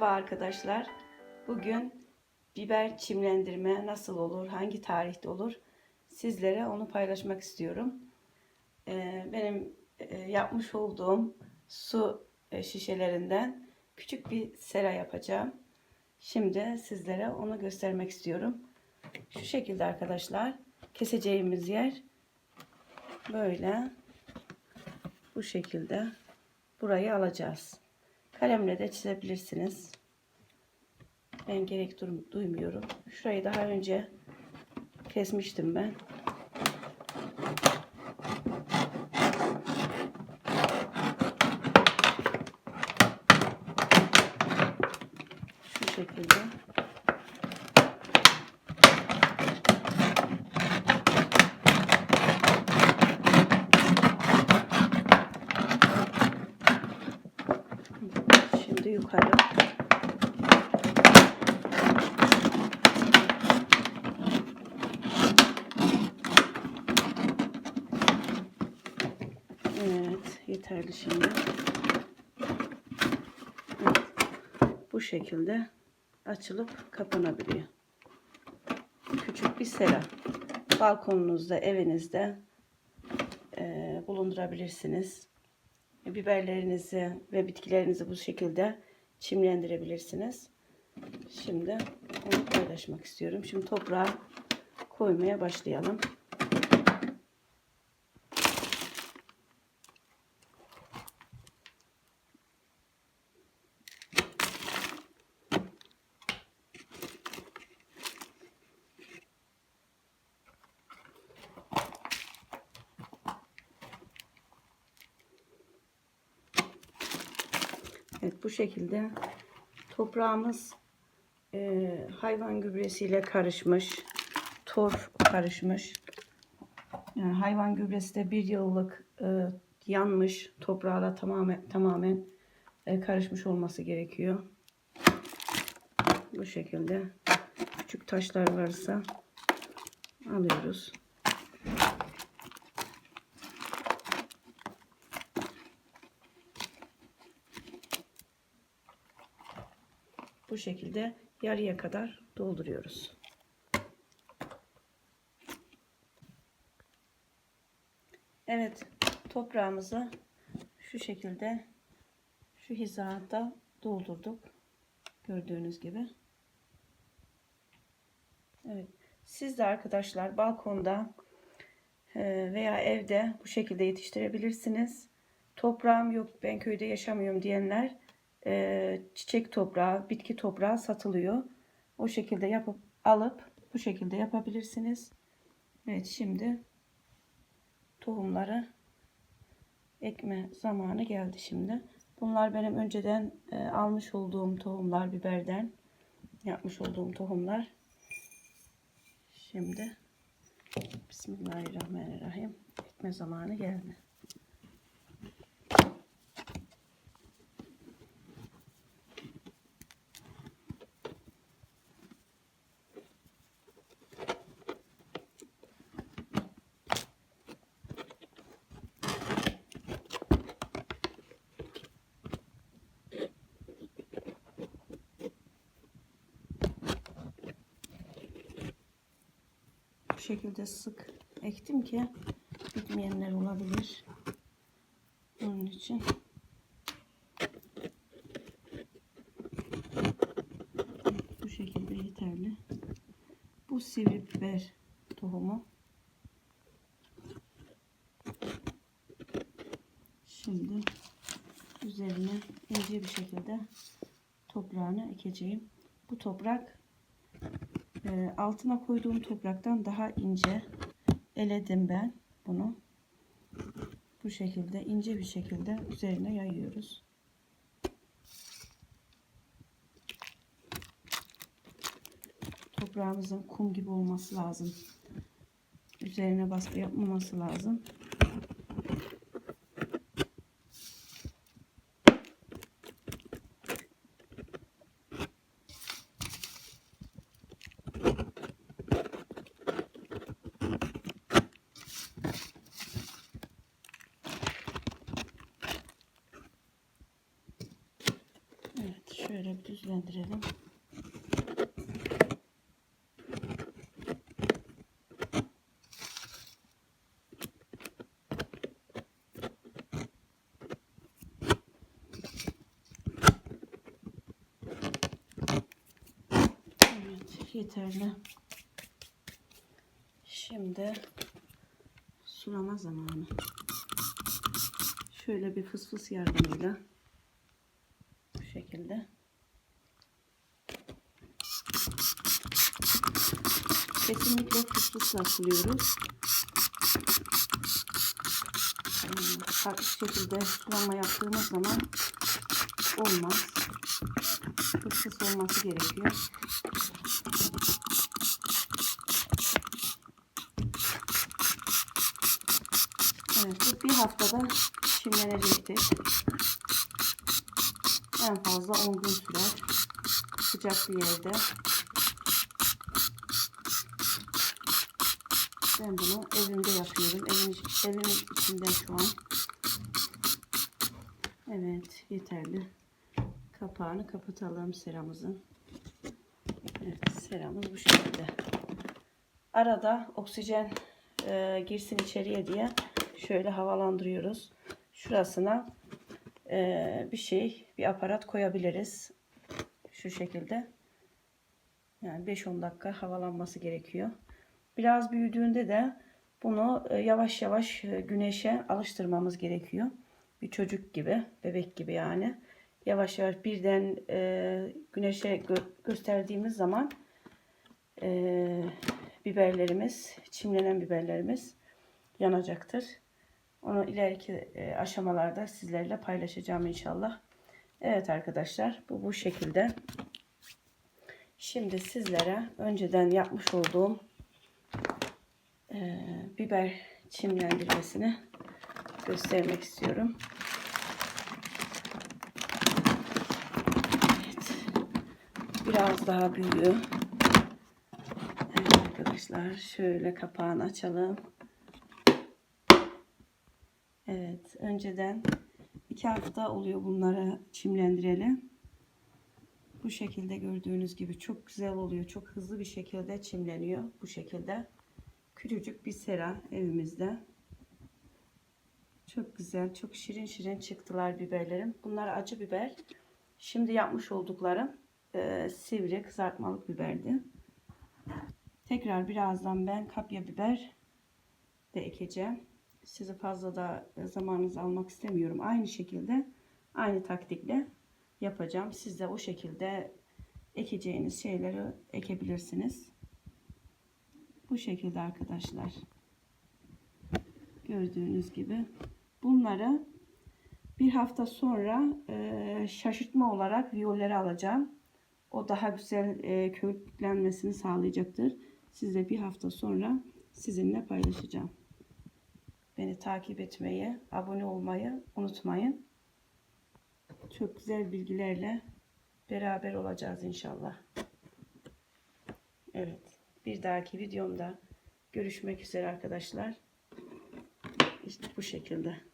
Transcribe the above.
Merhaba arkadaşlar. Bugün biber çimlendirme nasıl olur, hangi tarihte olur sizlere onu paylaşmak istiyorum. Ee, benim e, yapmış olduğum su e, şişelerinden küçük bir sera yapacağım. Şimdi sizlere onu göstermek istiyorum. Şu şekilde arkadaşlar keseceğimiz yer böyle bu şekilde burayı alacağız. Kalemle de çizebilirsiniz. Ben gerek duymuyorum. Şurayı daha önce kesmiştim ben. Şu şekilde. Şimdi yukarı. Evet, yeterli şimdi. Evet, bu şekilde açılıp kapanabiliyor. Küçük bir sera. Balkonunuzda, evinizde eee, bulundurabilirsiniz. Biberlerinizi ve bitkilerinizi bu şekilde çimlendirebilirsiniz. Şimdi onu paylaşmak istiyorum. Şimdi toprağa koymaya başlayalım. Evet bu şekilde toprağımız e, hayvan gübresiyle karışmış. Torf karışmış. Yani hayvan gübresi de bir yıllık e, yanmış toprağla tamamen tamamen e, karışmış olması gerekiyor. Bu şekilde küçük taşlar varsa alıyoruz. Bu şekilde yarıya kadar dolduruyoruz. Evet, toprağımızı şu şekilde şu hizada doldurduk. Gördüğünüz gibi. Evet, siz de arkadaşlar balkonda e, veya evde bu şekilde yetiştirebilirsiniz. Toprağım yok, ben köyde yaşamıyorum diyenler e, çiçek toprağı, bitki toprağı satılıyor. O şekilde yapıp alıp bu şekilde yapabilirsiniz. Evet şimdi tohumları ekme zamanı geldi şimdi. Bunlar benim önceden e, almış olduğum tohumlar biberden yapmış olduğum tohumlar. Şimdi Bismillahirrahmanirrahim ekme zamanı geldi. Bu şekilde sık ektim ki bitmeyenler olabilir. Onun için bu şekilde yeterli. Bu sivri biber tohumu. Şimdi üzerine ince bir şekilde toprağını ekeceğim. Bu toprak e, altına koyduğum topraktan daha ince eledim ben bunu. Bu şekilde ince bir şekilde üzerine yayıyoruz. Toprağımızın kum gibi olması lazım. Üzerine baskı yapmaması lazım. şöyle bir düzlendirelim. Evet, yeterli. Şimdi sulama zamanı. Şöyle bir fıs fıs yardımıyla bu şekilde suluyoruz. Ee, Farklı şekilde sulama yaptığımız zaman olmaz. Fıs olması gerekiyor. Evet, bu bir haftada çimlenecektir. En fazla 10 gün sürer. Sıcak bir yerde. Ben bunu evimde yapıyorum. Evim, evimin içinde şu an. Evet, yeterli. Kapağını kapatalım seramızın. Evet, seramız bu şekilde. Arada oksijen e, girsin içeriye diye şöyle havalandırıyoruz. Şurasına e, bir şey, bir aparat koyabiliriz. Şu şekilde. Yani 5-10 dakika havalanması gerekiyor. Biraz büyüdüğünde de bunu e, yavaş yavaş e, güneşe alıştırmamız gerekiyor. Bir çocuk gibi, bebek gibi yani. Yavaş yavaş birden e, güneşe gö- gösterdiğimiz zaman e, biberlerimiz, çimlenen biberlerimiz yanacaktır. Onu ileriki e, aşamalarda sizlerle paylaşacağım inşallah. Evet arkadaşlar bu bu şekilde. Şimdi sizlere önceden yapmış olduğum e, biber çimlendirmesini göstermek istiyorum. Evet. Biraz daha büyüyor. Evet arkadaşlar şöyle kapağını açalım. Evet, önceden iki hafta oluyor bunları çimlendireli. Bu şekilde gördüğünüz gibi çok güzel oluyor. Çok hızlı bir şekilde çimleniyor bu şekilde. Küçücük bir sera evimizde. Çok güzel, çok şirin şirin çıktılar biberlerim. Bunlar acı biber. Şimdi yapmış olduklarım e, sivri kızartmalık biberdi. Tekrar birazdan ben kapya biber de ekeceğim sizi fazla da zamanınızı almak istemiyorum. Aynı şekilde aynı taktikle yapacağım. Siz de o şekilde ekeceğiniz şeyleri ekebilirsiniz. Bu şekilde arkadaşlar. Gördüğünüz gibi. Bunları bir hafta sonra e, şaşırtma olarak viyollere alacağım. O daha güzel e, köklenmesini sağlayacaktır. Size bir hafta sonra sizinle paylaşacağım. Beni takip etmeyi, abone olmayı unutmayın. Çok güzel bilgilerle beraber olacağız inşallah. Evet. Bir dahaki videomda görüşmek üzere arkadaşlar. İşte bu şekilde.